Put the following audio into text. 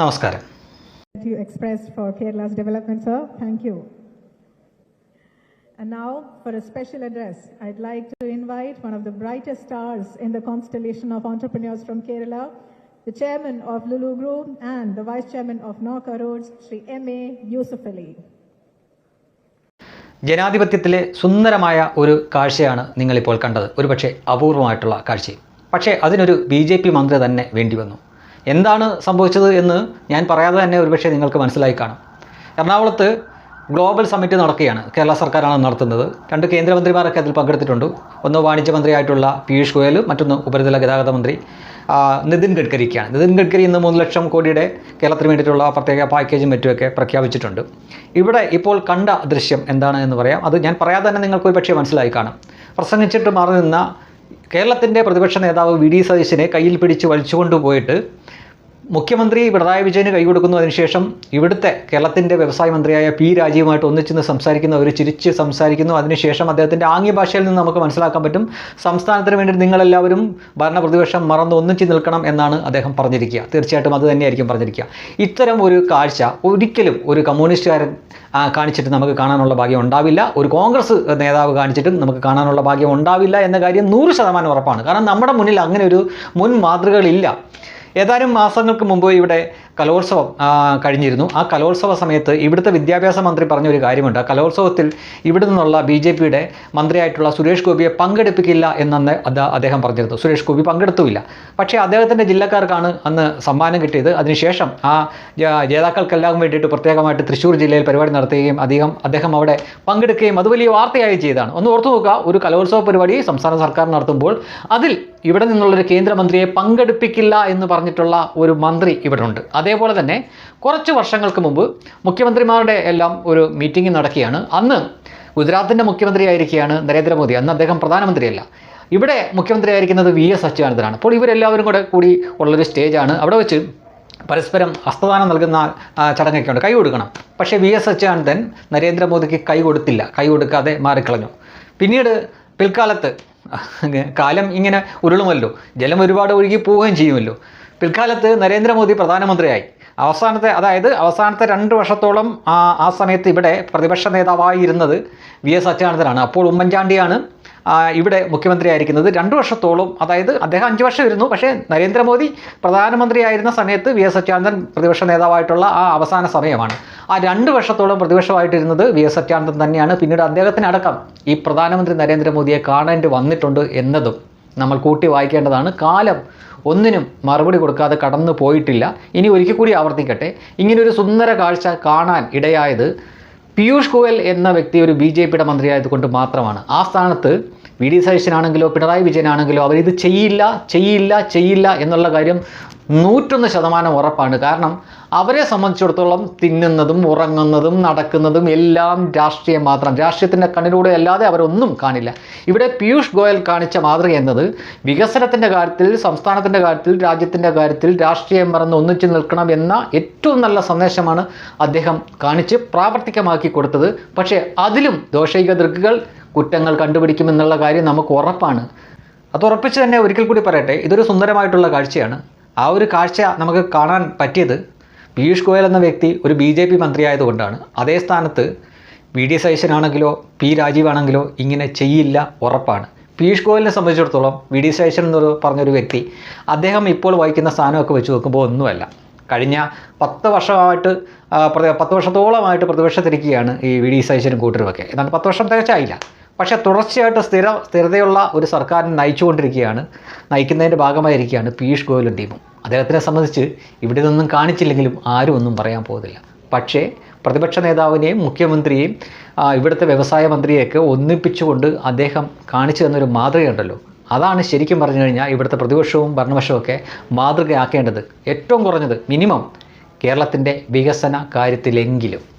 നമസ്കാരം you expressed for Kerala's development, sir. Thank you. And now, for a special address, I'd like to invite one of the brightest stars in the constellation of entrepreneurs from Kerala, the chairman of Lulu Group and the vice chairman of Norca Roads, Sri M.A. Yusuf Ali. ജനാധിപത്യത്തിലെ സുന്ദരമായ ഒരു കാഴ്ചയാണ് നിങ്ങളിപ്പോൾ കണ്ടത് ഒരുപക്ഷെ അപൂർവമായിട്ടുള്ള കാഴ്ചയും പക്ഷേ അതിനൊരു B J P മന്ത്രി തന്നെ വേണ്ടി വന്നു എന്താണ് സംഭവിച്ചത് എന്ന് ഞാൻ പറയാതെ തന്നെ ഒരുപക്ഷെ നിങ്ങൾക്ക് മനസ്സിലായി കാണും. എറണാകുളത്ത് ഗ്ലോബൽ സമ്മിറ്റ് നടക്കുകയാണ് കേരള സർക്കാരാണ് നടത്തുന്നത്. രണ്ട് കേന്ദ്രമന്ത്രിമാരൊക്കെ അതിൽ പങ്കെടുത്തിട്ടുണ്ട്. ഒന്ന് വാണിജ്യ മന്ത്രിയായിട്ടുള്ള പീയൂഷ് ഗോയൽ മറ്റൊന്ന് ഉപരിതല ഗതാഗത മന്ത്രി നിതിൻ ഗഡ്കരിക്കാണ്. നിതിൻ ഗഡ്കരി ഇന്ന് മൂന്ന് ലക്ഷം കോടിയുടെ കേരളത്തിന് വേണ്ടിയിട്ടുള്ള പ്രത്യേക പാക്കേജും മറ്റുമൊക്കെ പ്രഖ്യാപിച്ചിട്ടുണ്ട്. ഇവിടെ ഇപ്പോൾ കണ്ട ദൃശ്യം എന്താണ് എന്ന് പറയാം. അത് ഞാൻ പറയാതെ തന്നെ നിങ്ങൾക്ക് ഒരു പക്ഷേ മനസ്സിലായി കാണും. പ്രസംഗിച്ചിട്ട് മാറി നിന്ന കേരളത്തിന്റെ പ്രതിപക്ഷ നേതാവ് വി ഡി സതീശനെ കയ്യിൽ പിടിച്ച് വലിച്ചുകൊണ്ട് പോയിട്ട് മുഖ്യമന്ത്രി പിണറായി വിജയന് കൈകൊടുക്കുന്നു. അതിനുശേഷം ഇവിടുത്തെ കേരളത്തിന്റെ വ്യവസായ മന്ത്രിയായ പി രാജീവുമായിട്ട് ഒന്നിച്ചെന്ന് സംസാരിക്കുന്നു അവർ ചിരിച്ച് സംസാരിക്കുന്നു. അതിനുശേഷം അദ്ദേഹത്തിന്റെ ആംഗ്യ ഭാഷയിൽ നിന്ന് നമുക്ക് മനസ്സിലാക്കാൻ പറ്റും. സംസ്ഥാനത്തിന് വേണ്ടി നിങ്ങളെല്ലാവരും ഭരണ പ്രതിപക്ഷം മറന്ന് ഒന്നിച്ച് നിൽക്കണം എന്നാണ് അദ്ദേഹം പറഞ്ഞിരിക്കുക. തീർച്ചയായിട്ടും അത് തന്നെയായിരിക്കും പറഞ്ഞിരിക്കുക. ഇത്തരം ഒരു കാഴ്ച ഒരിക്കലും ഒരു കമ്മ്യൂണിസ്റ്റുകാരൻ കാണിച്ചിട്ട് നമുക്ക് കാണാനുള്ള ഭാഗ്യം ഉണ്ടാവില്ല. ഒരു കോൺഗ്രസ് നേതാവ് കാണിച്ചിട്ടും നമുക്ക് കാണാനുള്ള ഭാഗ്യം ഉണ്ടാവില്ല എന്ന കാര്യം നൂറ് ശതമാനം ഉറപ്പാണ്. കാരണം നമ്മുടെ മുന്നിൽ അങ്ങനെ ഒരു മുൻ മാതൃകകളില്ല. ഏതാനും മാസങ്ങൾക്ക് മുമ്പ് ഇവിടെ കലോത്സവം കഴിഞ്ഞിരുന്നു. ആ കലോത്സവ സമയത്ത് ഇവിടുത്തെ വിദ്യാഭ്യാസ മന്ത്രി പറഞ്ഞൊരു കാര്യമുണ്ട്. ആ കലോത്സവത്തിൽ ഇവിടെ നിന്നുള്ള ബി ജെ പിയുടെ മന്ത്രിയായിട്ടുള്ള സുരേഷ് ഗോപിയെ പങ്കെടുപ്പിക്കില്ല എന്നന്ന് അത് അദ്ദേഹം പറഞ്ഞിരുന്നു. സുരേഷ് ഗോപി പങ്കെടുത്തുമില്ല പക്ഷേ അദ്ദേഹത്തിന്റെ ജില്ലക്കാർക്കാണ് അന്ന് സമ്മാനം കിട്ടിയത്. അതിനുശേഷം ആ ജേതാക്കൾക്കെല്ലാം വേണ്ടിയിട്ട് പ്രത്യേകമായിട്ട് തൃശ്ശൂർ ജില്ലയിൽ പരിപാടി നടത്തുകയും അധികം അദ്ദേഹം അവിടെ പങ്കെടുക്കുകയും അത് വലിയ വാർത്തയായി ചെയ്താണ് ഒന്ന് ഓർത്തു നോക്കുക ഒരു കലോത്സവ പരിപാടി സംസ്ഥാന സർക്കാർ നടത്തുമ്പോൾ അതിൽ ഇവിടെ നിന്നുള്ളൊരു കേന്ദ്രമന്ത്രിയെ പങ്കെടുപ്പിക്കില്ല എന്ന് പറഞ്ഞിട്ടുള്ള ഒരു മന്ത്രി ഇവിടെ ഉണ്ട് അതേപോലെ തന്നെ കുറച്ച് വർഷങ്ങൾക്ക് മുമ്പ് മുഖ്യമന്ത്രിമാരുടെ എല്ലാം ഒരു മീറ്റിംഗ് നടക്കുകയാണ്. അന്ന് ഗുജറാത്തിന്റെ മുഖ്യമന്ത്രിയായിരിക്കുകയാണ് നരേന്ദ്രമോദി. അന്ന് അദ്ദേഹം പ്രധാനമന്ത്രിയല്ല. ഇവിടെ മുഖ്യമന്ത്രിയായിരിക്കുന്നത് വി എസ് അച്യുതാനന്ദനാണ്. അപ്പോൾ ഇവരെല്ലാവരും കൂടെ കൂടി ഉള്ളൊരു സ്റ്റേജാണ്. അവിടെ വെച്ച് പരസ്പരം ഹസ്തദാനം നൽകുന്ന ചടങ്ങൊക്കെ ഉണ്ട്. കൈ കൊടുക്കണം. പക്ഷേ വി എസ് അച്യുതാനന്ദൻ നരേന്ദ്രമോദിക്ക് കൈ കൊടുത്തില്ല. കൈ കൊടുക്കാതെ മാറിക്കളഞ്ഞു. പിന്നീട് പിൽക്കാലത്ത് കാലം ഇങ്ങനെ ഉരുളുമല്ലോ. ജലം ഒരുപാട് ഒഴുകി പോവുകയും ചെയ്യുമല്ലോ. പിൽക്കാലത്ത് നരേന്ദ്രമോദി പ്രധാനമന്ത്രിയായി. അവസാനത്തെ അതായത് അവസാനത്തെ രണ്ട് വർഷത്തോളം ആ ആ സമയത്ത് ഇവിടെ പ്രതിപക്ഷ നേതാവായിരുന്നത് വി എസ് അച്യുതാനന്ദനാണ്. അപ്പോൾ ഉമ്മൻചാണ്ടിയാണ് ഇവിടെ മുഖ്യമന്ത്രിയായിരിക്കുന്നത്. രണ്ട് വർഷത്തോളം അതായത് അദ്ദേഹം അഞ്ച് വർഷം ഇരുന്നു പക്ഷേ നരേന്ദ്രമോദി പ്രധാനമന്ത്രിയായിരുന്ന സമയത്ത് വി എസ് അച്യുതാനന്ദൻ പ്രതിപക്ഷ നേതാവായിട്ടുള്ള ആ അവസാന സമയമാണ്. ആ രണ്ട് വർഷത്തോളം പ്രതിപക്ഷമായിട്ടിരുന്നത് വി എസ് അച്യുതാനന്ദൻ തന്നെയാണ്. പിന്നീട് അദ്ദേഹത്തിനടക്കം ഈ പ്രധാനമന്ത്രി നരേന്ദ്രമോദിയെ കാണേണ്ടി വന്നിട്ടുണ്ട് എന്നതും. നമ്മൾ കൂട്ടി വായിക്കേണ്ടതാണ്. കാലം ഒന്നിനും മറുപടി കൊടുക്കാതെ കടന്നു പോയിട്ടില്ല. ഇനി ഒരിക്കൽ കൂടി ആവർത്തിക്കട്ടെ. ഇങ്ങനൊരു സുന്ദര കാഴ്ച കാണാൻ ഇടയായത് പീയൂഷ് ഗോയൽ എന്ന വ്യക്തി ഒരു ബി ജെ പിയുടെ മന്ത്രിയായതുകൊണ്ട് മാത്രമാണ്. ആ സ്ഥാനത്ത് വി ഡി സതീശനാണെങ്കിലോ പിണറായി വിജയനാണെങ്കിലോ അവരിത് ചെയ്യില്ല ചെയ്യില്ല ചെയ്യില്ല എന്നുള്ള കാര്യം നൂറ്റൊന്ന് ശതമാനം ഉറപ്പാണ്. കാരണം അവരെ സംബന്ധിച്ചിടത്തോളം തിന്നുന്നതും ഉറങ്ങുന്നതും നടക്കുന്നതും എല്ലാം രാഷ്ട്രീയം മാത്രം. രാഷ്ട്രീയത്തിന്റെ കണ്ണിലൂടെ അല്ലാതെ അവരൊന്നും കാണില്ല. ഇവിടെ പീയൂഷ് ഗോയൽ കാണിച്ച മാതൃക എന്നത് വികസനത്തിന്റെ കാര്യത്തിൽ സംസ്ഥാനത്തിന്റെ കാര്യത്തിൽ രാജ്യത്തിന്റെ കാര്യത്തിൽ രാഷ്ട്രീയം മറന്ന് ഒന്നിച്ചു നിൽക്കണം എന്ന ഏറ്റവും നല്ല സന്ദേശമാണ് അദ്ദേഹം കാണിച്ച് പ്രാവർത്തികമാക്കി കൊടുത്തത്. പക്ഷേ അതിലും ദോഷൈക ദൃക്കുകൾ കുറ്റങ്ങൾ കണ്ടുപിടിക്കുമെന്നുള്ള കാര്യം നമുക്ക് ഉറപ്പാണ്. അത് ഉറപ്പിച്ച് തന്നെ ഒരിക്കൽ കൂടി പറയട്ടെ ഇതൊരു സുന്ദരമായിട്ടുള്ള കാഴ്ചയാണ്. ആ ഒരു കാഴ്ച നമുക്ക് കാണാൻ പറ്റിയത് പീയൂഷ് ഗോയൽ എന്ന വ്യക്തി ഒരു ബി ജെ പി മന്ത്രിയായതുകൊണ്ടാണ് അതേ സ്ഥാനത്ത് വി ഡി ആണെങ്കിലോ പി രാജീവാണെങ്കിലോ ഇങ്ങനെ ചെയ്യില്ല ഉറപ്പാണ്. പീയൂഷ് ഗോയലിനെ സംബന്ധിച്ചിടത്തോളം വി ഡി സതീശൻ എന്ന് പറഞ്ഞൊരു വ്യക്തി അദ്ദേഹം ഇപ്പോൾ വഹിക്കുന്ന സ്ഥാനമൊക്കെ വെച്ച് നോക്കുമ്പോൾ ഒന്നുമല്ല. കഴിഞ്ഞ പത്ത് വർഷമായിട്ട് പത്ത് വർഷത്തോളമായിട്ട് പ്രതിപക്ഷത്തിരിക്കുകയാണ് ഈ വി ഡി സതീശനും കൂട്ടരുമൊക്കെ. എന്നാൽ പത്ത് വർഷം തികച്ചായില്ല. പക്ഷേ തുടർച്ചയായിട്ട് സ്ഥിര സ്ഥിരതയുള്ള ഒരു സർക്കാരിനെ നയിച്ചുകൊണ്ടിരിക്കുകയാണ്. നയിക്കുന്നതിന്റെ ഭാഗമായിരിക്കുകയാണ് പീയൂഷ് ഗോയലും ടീമും. അദ്ദേഹത്തിനെ സംബന്ധിച്ച് ഇവിടെ നിന്നും കാണിച്ചില്ലെങ്കിലും ആരും ഒന്നും പറയാൻ പോകുന്നില്ല പക്ഷേ പ്രതിപക്ഷ നേതാവിനെയും മുഖ്യമന്ത്രിയെയും ഇവിടുത്തെ വ്യവസായ മന്ത്രിയെയൊക്കെ ഒന്നിപ്പിച്ചുകൊണ്ട് അദ്ദേഹം കാണിച്ചു തന്നൊരു മാതൃകയുണ്ടല്ലോ. അതാണ് ശരിക്കും പറഞ്ഞു കഴിഞ്ഞാൽ ഇവിടുത്തെ പ്രതിപക്ഷവും ഭരണപക്ഷവും ഒക്കെ മാതൃകയാക്കേണ്ടത് ഏറ്റവും കുറഞ്ഞത് മിനിമം കേരളത്തിന്റെ വികസന കാര്യത്തിലെങ്കിലും.